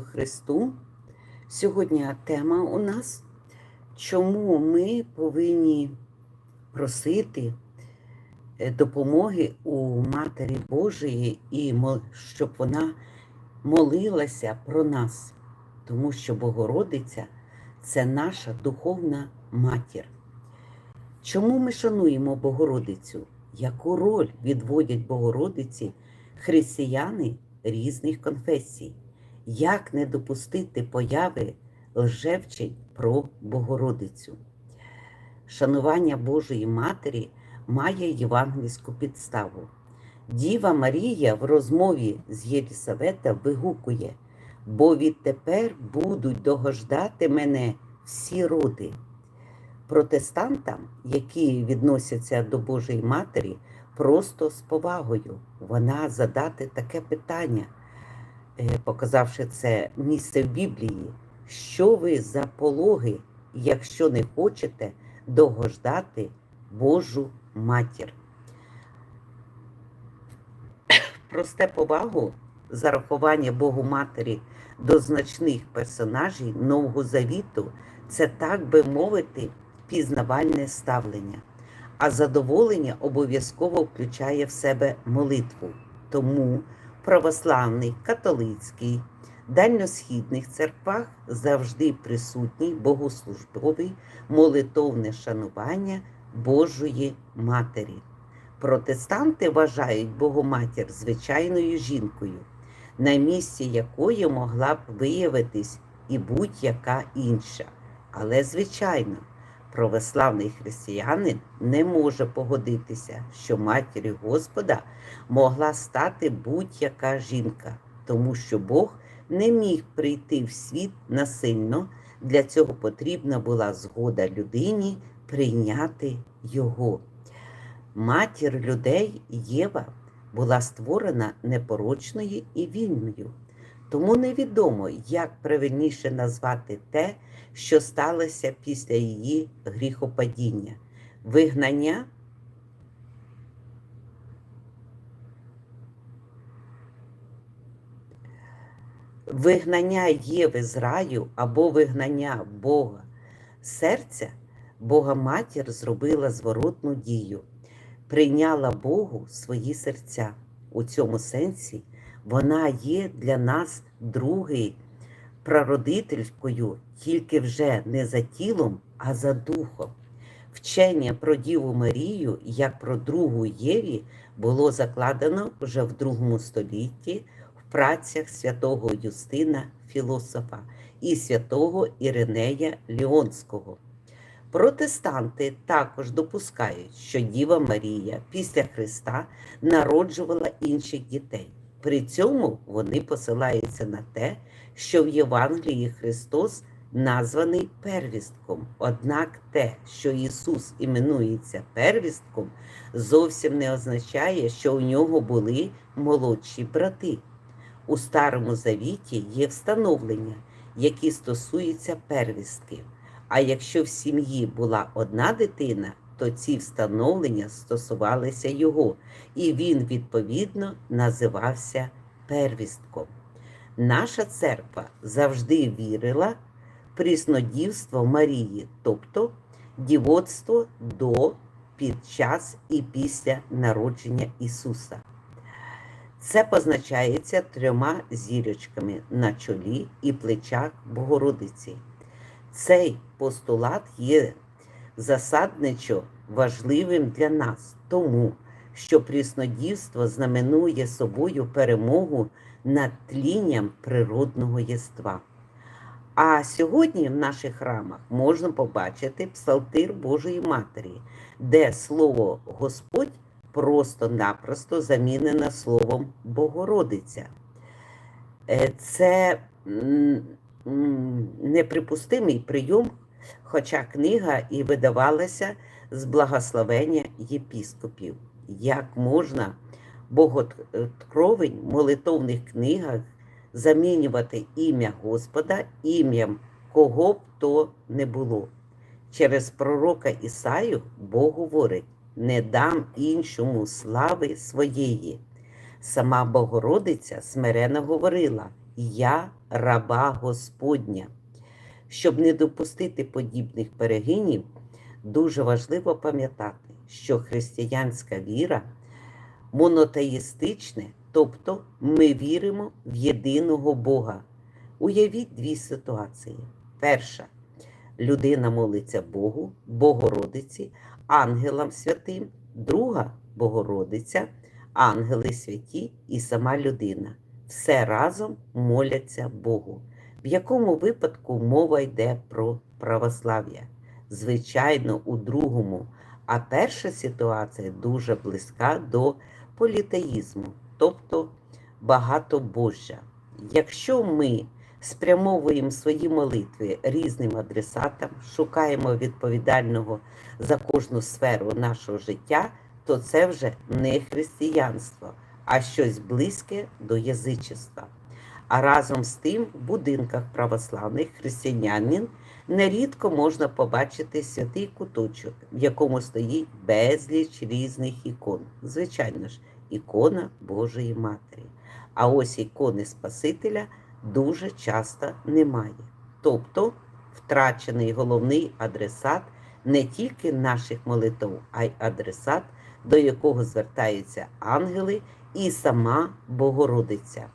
Христу. Сьогодні тема у нас, чому ми повинні просити е, допомоги у Матері Божої і щоб вона молилася про нас, тому що Богородиця це наша духовна матір. Чому ми шануємо Богородицю? Яку роль відводять Богородиці християни різних конфесій? Як не допустити появи лжевчень про Богородицю? Шанування Божої Матері має євангельську підставу. Діва Марія в розмові з Єлісавета вигукує, бо відтепер будуть догождати мене всі роди. Протестантам, які відносяться до Божої Матері, просто з повагою вона задати таке питання, показавши це місце в Біблії. Що ви за пологи, якщо не хочете догождати Божу матір? Просте повагу, зарахування Богу Матері до значних персонажів Нового Завіту це, так би мовити, пізнавальне ставлення. А задоволення обов'язково включає в себе молитву. Тому православний, католицький, дальньосхідних церквах завжди присутній богослужбовий молитовне шанування Божої Матері. Протестанти вважають Богоматір звичайною жінкою, на місці якої могла б виявитись і будь-яка інша. Але, звичайно, православний християнин не може погодитися, що матір'ю Господа могла стати будь-яка жінка, тому що Бог не міг прийти в світ насильно, для цього потрібна була згода людині прийняти його. Матір людей Єва була створена непорочною і вільною. Тому невідомо, як правильніше назвати те, що сталося після її гріхопадіння. Вигнання вигнання Єви з раю або вигнання Бога серця, Бога Матір зробила зворотну дію, прийняла Богу свої серця. У цьому сенсі вона є для нас другий прародителькою, тільки вже не за тілом, а за духом. Вчення про Діву Марію, як про другу Єві, було закладено вже в другому столітті в працях святого Юстина філософа і святого Іринея Ліонського. Протестанти також допускають, що Діва Марія після Христа народжувала інших дітей. При цьому вони посилаються на те, що в Євангелії Христос названий первістком. Однак те, що Ісус іменується первістком, зовсім не означає, що у нього були молодші брати. У Старому Завіті є встановлення, які стосуються первістки. А якщо в сім'ї була одна дитина, то ці встановлення стосувалися його, і він, відповідно, називався первістком. Наша церква завжди вірила в пріснодівство Марії, тобто дівоцтво до, під час і після народження Ісуса. Це позначається трьома зірочками на чолі і плечах Богородиці. Цей постулат є засадничо важливим для нас, тому що пріснодівство знаменує собою перемогу над тлінням природного єства. А сьогодні в наших храмах можна побачити псалтир Божої Матері, де слово Господь просто-напросто замінено словом Богородиця. Е, Це неприпустимий прийом, хоча книга і видавалася з благословення єпіскопів. Як можна боготкровень в молитовних книгах замінювати ім'я Господа ім'ям кого б то не було? Через пророка Ісаю Бог говорить: не дам іншому слави своєї. Сама Богородиця смирено говорила: Я раба Господня. Щоб не допустити подібних перегинів, дуже важливо пам'ятати, що християнська віра монотеїстичне, тобто ми віримо в єдиного Бога. Уявіть дві ситуації. Перша людина молиться Богу, Богородиці, ангелам святим, друга Богородиця, ангели святі і сама людина. Все разом моляться Богу. В якому випадку мова йде про православ'я? Звичайно, у другому. А перша ситуація дуже близька до політеїзму, тобто багатобожжя. Якщо ми спрямовуємо свої молитви різним адресатам, шукаємо відповідального за кожну сферу нашого життя, то це вже не християнство, а щось близьке до язичества. А разом з тим в будинках православних християнин нерідко можна побачити святий куточок, в якому стоїть безліч різних ікон. Звичайно ж, ікона Божої Матері. А ось ікони Спасителя дуже часто немає. Тобто втрачений головний адресат не тільки наших молитв, а й адресат, до якого звертаються ангели і сама Богородиця.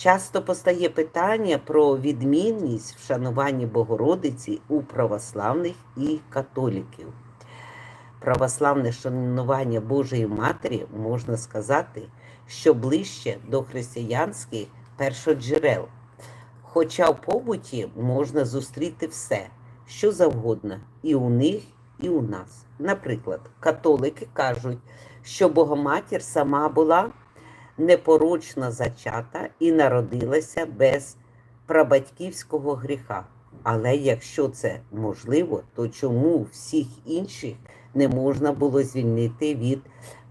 Часто постає питання про відмінність в шануванні Богородиці у православних і католіків. Православне шанування Божої Матері можна сказати, що ближче до християнських першоджерел. Хоча в побуті можна зустріти все, що завгодно, і у них, і у нас. Наприклад, католики кажуть, що Богоматір сама була непорочно зачата і народилася без прабатьківського гріха. Але якщо це можливо, то чому всіх інших не можна було звільнити від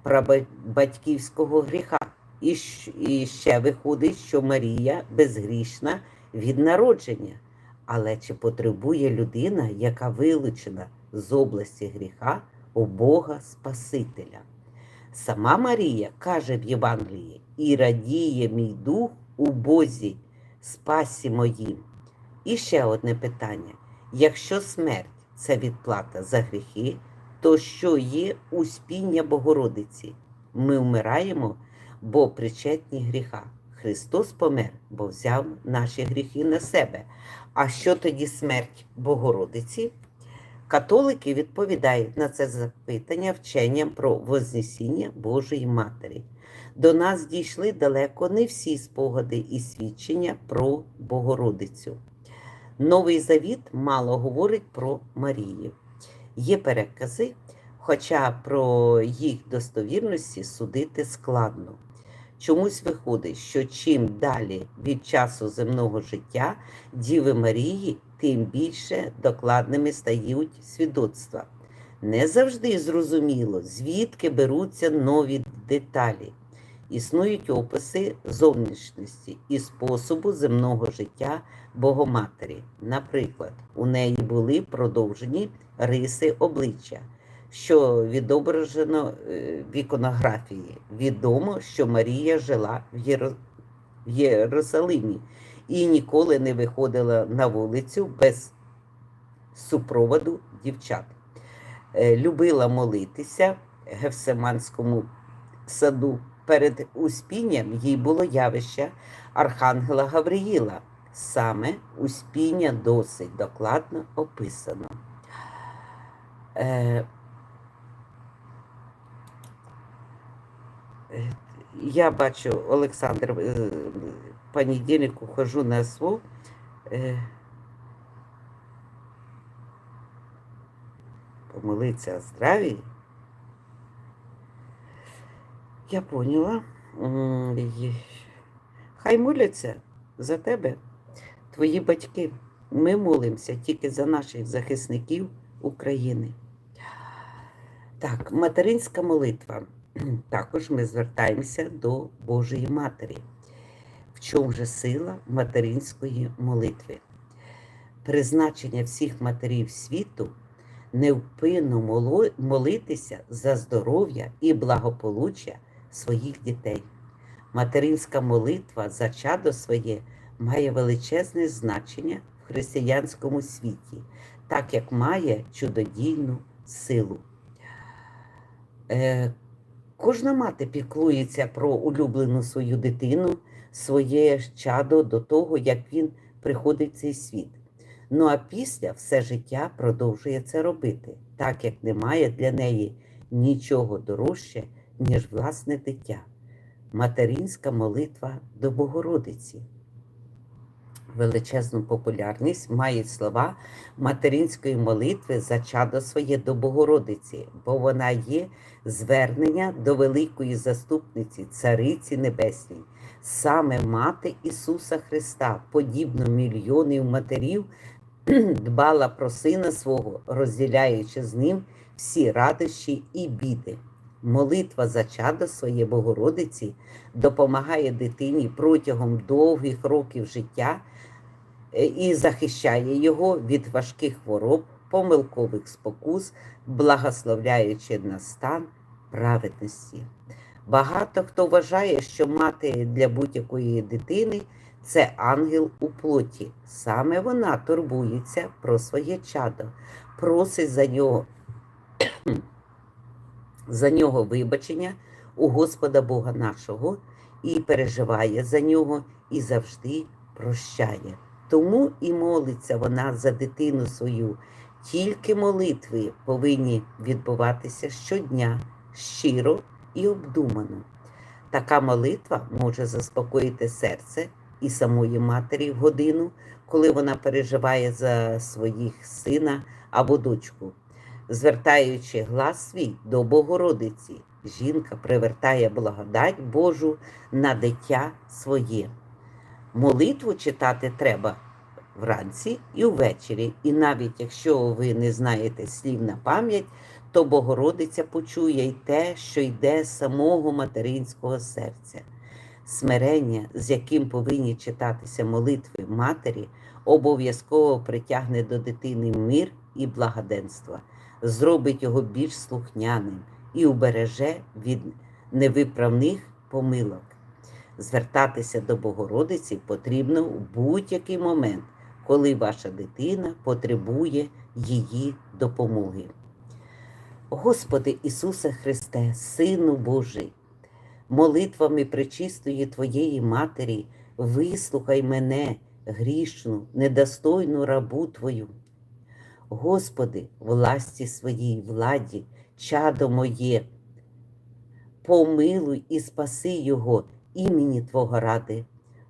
прабатьківського гріха? І, ще виходить, що Марія безгрішна від народження. Але чи потребує людина, яка вилучена з області гріха, у Бога Спасителя? Сама Марія каже в Євангелії, і радіє мій дух у Бозі, спасі моїм. І ще одне питання: якщо смерть це відплата за гріхи, то що є успіння Богородиці? Ми вмираємо, бо причетні гріха. Христос помер, бо взяв наші гріхи на себе. А що тоді смерть Богородиці? Католики відповідають на це запитання вченням про Вознесіння Божої Матері. До нас дійшли далеко не всі спогади і свідчення про Богородицю. Новий Завіт мало говорить про Марію. Є перекази, хоча про їх достовірності судити складно. Чомусь виходить, що чим далі від часу земного життя Діви Марії, тим більше докладними стають свідоцтва. Не завжди зрозуміло, звідки беруться нові деталі. Існують описи зовнішності і способу земного життя Богоматері. Наприклад, у неї були продовжені риси обличчя що відображено е, в іконографії. Відомо, що Марія жила в Єрусалимі і ніколи не виходила на вулицю без супроводу дівчат. Е, любила молитися в Гевсиманському саду. Перед успінням їй було явище Архангела Гавриїла. Саме успіння досить докладно описано. Е, Я бачу, Олександр, е, понедільнику хожу на СВО. Помолиться о здравии. Я поняла. Хай моляться за тебе, твої батьки. Ми молимося тільки за наших захисників України. Так, материнська молитва. Також ми звертаємося до Божої Матері. В чому же сила материнської молитви? Призначення всіх матерів світу невпинно молитися за здоров'я і благополуччя своїх дітей. Материнська молитва за чадо своє має величезне значення в християнському світі, так як має чудодійну силу. Е, Кожна мати піклується про улюблену свою дитину, своє чадо до того, як він приходить в цей світ. Ну а після все життя продовжує це робити, так як немає для неї нічого дорожче, ніж власне дитя. Материнська молитва до Богородиці. Величезну популярність мають слова материнської молитви за чадо своє до Богородиці, бо вона є звернення до великої заступниці, Цариці Небесній, саме мати Ісуса Христа, подібно мільйонів матерів, дбала про сина свого, розділяючи з ним всі радощі і біди. Молитва за чадо своє Богородиці допомагає дитині протягом довгих років життя і захищає його від важких хвороб, помилкових спокус, благословляючи на стан праведності. Багато хто вважає, що мати для будь-якої дитини це ангел у плоті. Саме вона турбується про своє чадо, просить за нього, за нього вибачення у Господа Бога нашого і переживає за нього і завжди прощає. Тому і молиться вона за дитину свою. Тільки молитви повинні відбуватися щодня, щиро і обдумано. Така молитва може заспокоїти серце і самої матері в годину, коли вона переживає за своїх сина або дочку. Звертаючи глас свій до Богородиці, жінка привертає благодать Божу на дитя своє. Молитву читати треба вранці і ввечері. І навіть якщо ви не знаєте слів на пам'ять, то Богородиця почує й те, що йде з самого материнського серця. Смирення, з яким повинні читатися молитви матері, обов'язково притягне до дитини мир і благоденство, зробить його більш слухняним і убереже від невиправних помилок. Звертатися до Богородиці потрібно у будь-який момент, коли ваша дитина потребує її допомоги. Господи Ісусе Христе, Сину Божий, молитвами пречистої Твоєї Матері, вислухай мене, грішну, недостойну рабу Твою. Господи, власті своїй владі, чадо моє, помилуй і спаси Його імені Твого ради.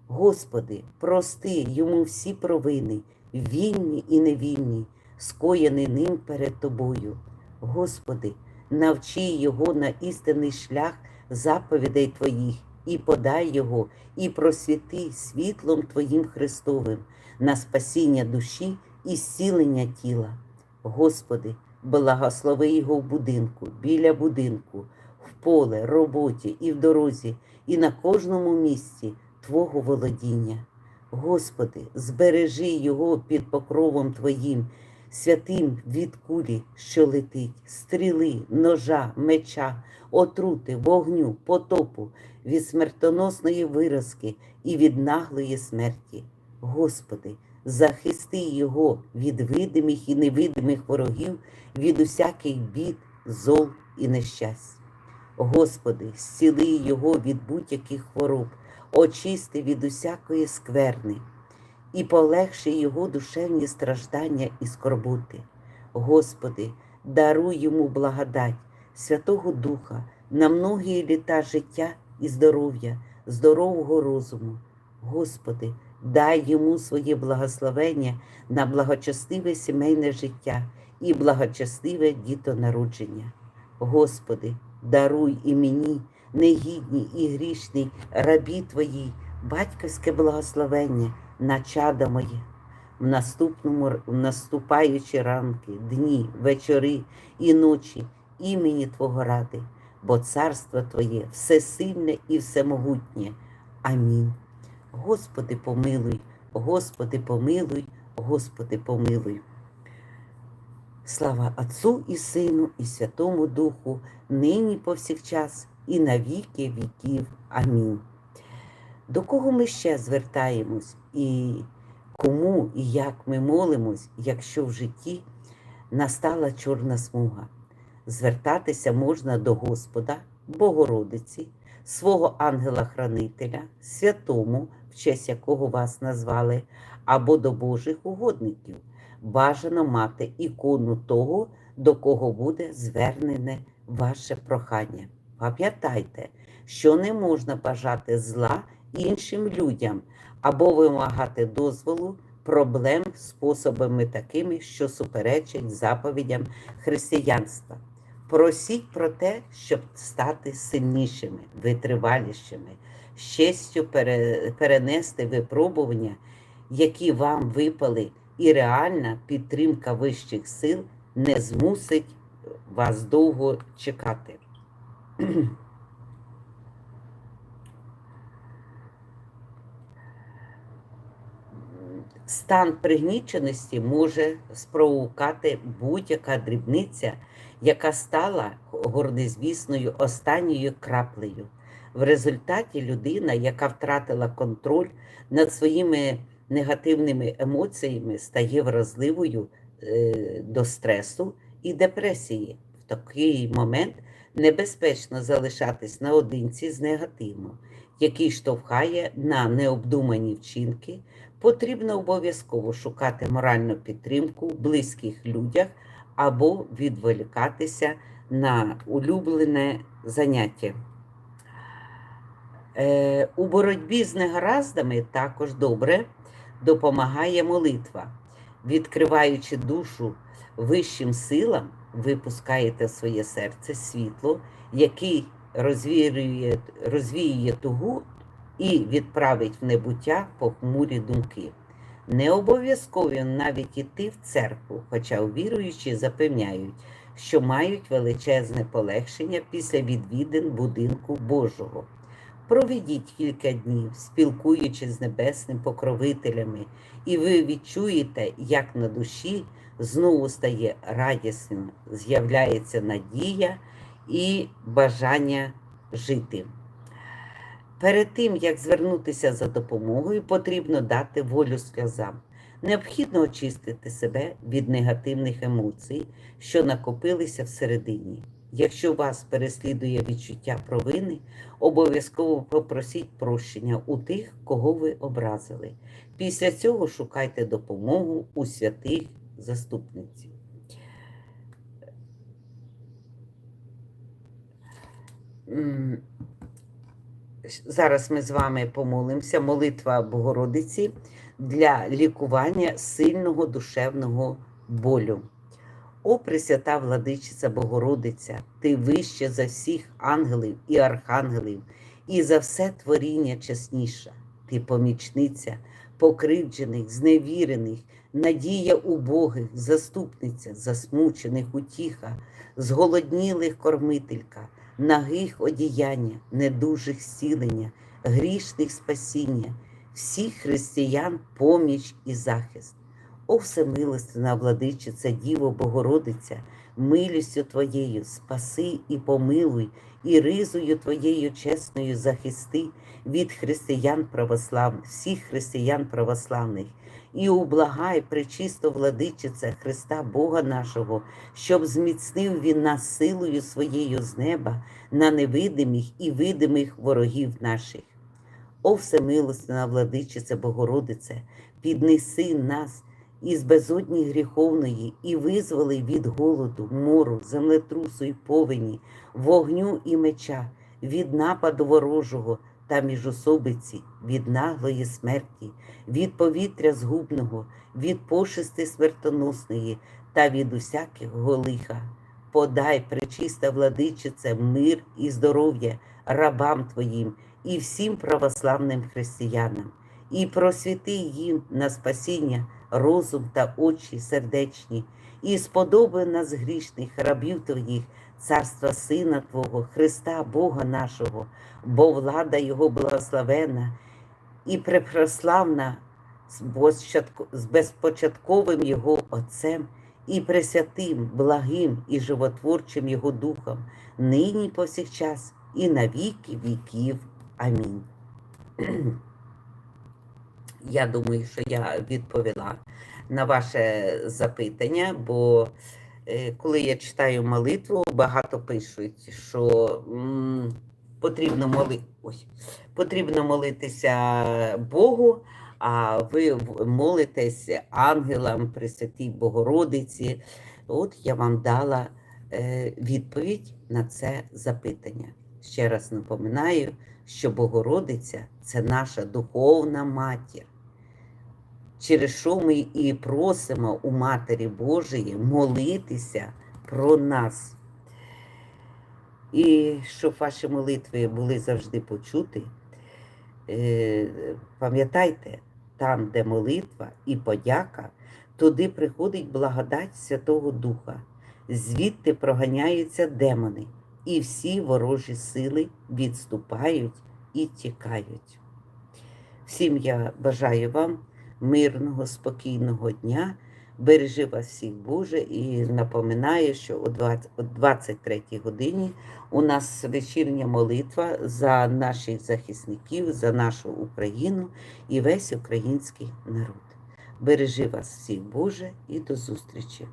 Господи, прости йому всі провини, вільні і невільні, скоєні ним перед Тобою. Господи, навчи його на істинний шлях заповідей Твоїх, і подай його, і просвіти світлом Твоїм Христовим на спасіння душі і зцілення тіла. Господи, благослови його в будинку, біля будинку, в поле, роботі і в дорозі, і на кожному місці Твого володіння. Господи, збережи його під покровом Твоїм, святим від кулі, що летить, стріли, ножа, меча, отрути, вогню, потопу, від смертоносної виразки і від наглої смерті. Господи, захисти його від видимих і невидимих ворогів, від усяких бід, зол і нещасть. Господи, зціли його від будь-яких хвороб, очисти від усякої скверни і полегши його душевні страждання і скорботи. Господи, даруй йому благодать, Святого Духа на многі літа життя і здоров'я, здорового розуму. Господи, дай йому своє благословення на благочестиве сімейне життя і благочестиве дітонародження. Господи, даруй і мені, негідній і грішній рабі Твоїй, батьківське благословення на чада моє. В наступному в наступаючі ранки, дні, вечори і ночі імені Твого ради, бо царство Твоє всесильне і всемогутнє. Амінь. Господи, помилуй, Господи, помилуй, Господи, помилуй. Слава Отцу і Сину, і Святому Духу, нині повсякчас, і на віки віків. Амінь. До кого ми ще звертаємось і кому і як ми молимось, якщо в житті настала чорна смуга. Звертатися можна до Господа, Богородиці, свого ангела-хранителя, святому, в честь якого вас назвали, або до Божих угодників. Бажано мати ікону того, до кого буде звернене ваше прохання. Пам'ятайте, що не можна бажати зла іншим людям або вимагати дозволу проблем способами такими, що суперечать заповідям християнства. Просіть про те, щоб стати сильнішими, витривалішими, пере- перенести випробування, які вам випали, і реальна підтримка вищих сил не змусить вас довго чекати. Стан пригніченості може спровокати будь-яка дрібниця, яка стала гордезвісною останньою краплею. В результаті людина, яка втратила контроль над своїми негативними емоціями, стає вразливою е, до стресу і депресії. В такий момент небезпечно залишатись наодинці з негативом, який штовхає на необдумані вчинки. Потрібно обов'язково шукати моральну підтримку в близьких людях або відволікатися на улюблене заняття. Е, у боротьбі з негараздами також добре допомагає молитва. Відкриваючи душу вищим силам, ви пускаєте в своє серце світло, який розвіює, розвіює тугу і відправить в небуття похмурі думки. Не обов'язково навіть іти в церкву, хоча віруючі запевняють, що мають величезне полегшення після відвідин будинку Божого. Проведіть кілька днів, спілкуючись з небесним покровителями, і ви відчуєте, як на душі знову стає радісним, з'являється надія і бажання жити. Перед тим, як звернутися за допомогою, потрібно дати волю сльозам. Необхідно очистити себе від негативних емоцій, що накопилися всередині. Якщо вас переслідує відчуття провини, обов'язково попросіть прощення у тих, кого ви образили. Після цього шукайте допомогу у святих заступниці. Зараз ми з вами помолимося, молитва Богородиці для лікування сильного душевного болю. О, Пресвята владичиця Богородиця, ти вище за всіх ангелів і архангелів, і за все творіння чесніша. Ти помічниця покривджених, зневірених, надія убогих, заступниця, засмучених утіха, зголоднілих кормителька, нагих одіяння, недужих зцілення, грішних спасіння, всіх християн поміч і захист. О всемилостина владичиця, Діво Богородиця, милістю Твоєю спаси і помилуй, і ризою Твоєю чесною захисти від християн православних, всіх християн православних, і ублагай пречисто владичиця Христа Бога нашого, щоб зміцнив він нас силою своєю з неба на невидимих і видимих ворогів наших. О всемилостина владичиця Богородице, піднеси нас із безодні гріховної і визволи від голоду, мору, землетрусу і повені, вогню і меча, від нападу ворожого та міжособиці, від наглої смерті, від повітря згубного, від пошисти смертоносної та від усякого лиха. Подай, пречиста владичице, мир і здоров'я рабам Твоїм і всім православним християнам, і просвіти їм на спасіння розум та очі сердечні, і сподоби нас грішних рабів Твоїх, царства Сина Твого, Христа Бога нашого, бо влада Його благословена і препрославна з безпочатковим Його Отцем і пресвятим, благим і животворчим Його Духом, нині повсякчас і на віки віків. Амінь. Я думаю, що я відповіла на ваше запитання, бо е, коли я читаю молитву, багато пишуть, що потрібно, моли... Ой, потрібно молитися Богу, а ви молитесь ангелам, Пресвятій Богородиці. От я вам дала е, відповідь на це запитання. Ще раз напоминаю, що Богородиця це наша духовна матір, через що ми і просимо у Матері Божої молитися про нас. І щоб ваші молитви були завжди почуті, е, пам'ятайте, там, де молитва і подяка, туди приходить благодать Святого Духа, звідти проганяються демони, і всі ворожі сили відступають і тікають. Всім я бажаю вам мирного, спокійного дня. Бережи вас всіх Боже і напоминаю, що о 20 о 23 годині у нас вечірня молитва за наших захисників, за нашу Україну і весь український народ. Бережи вас всіх Боже і до зустрічі!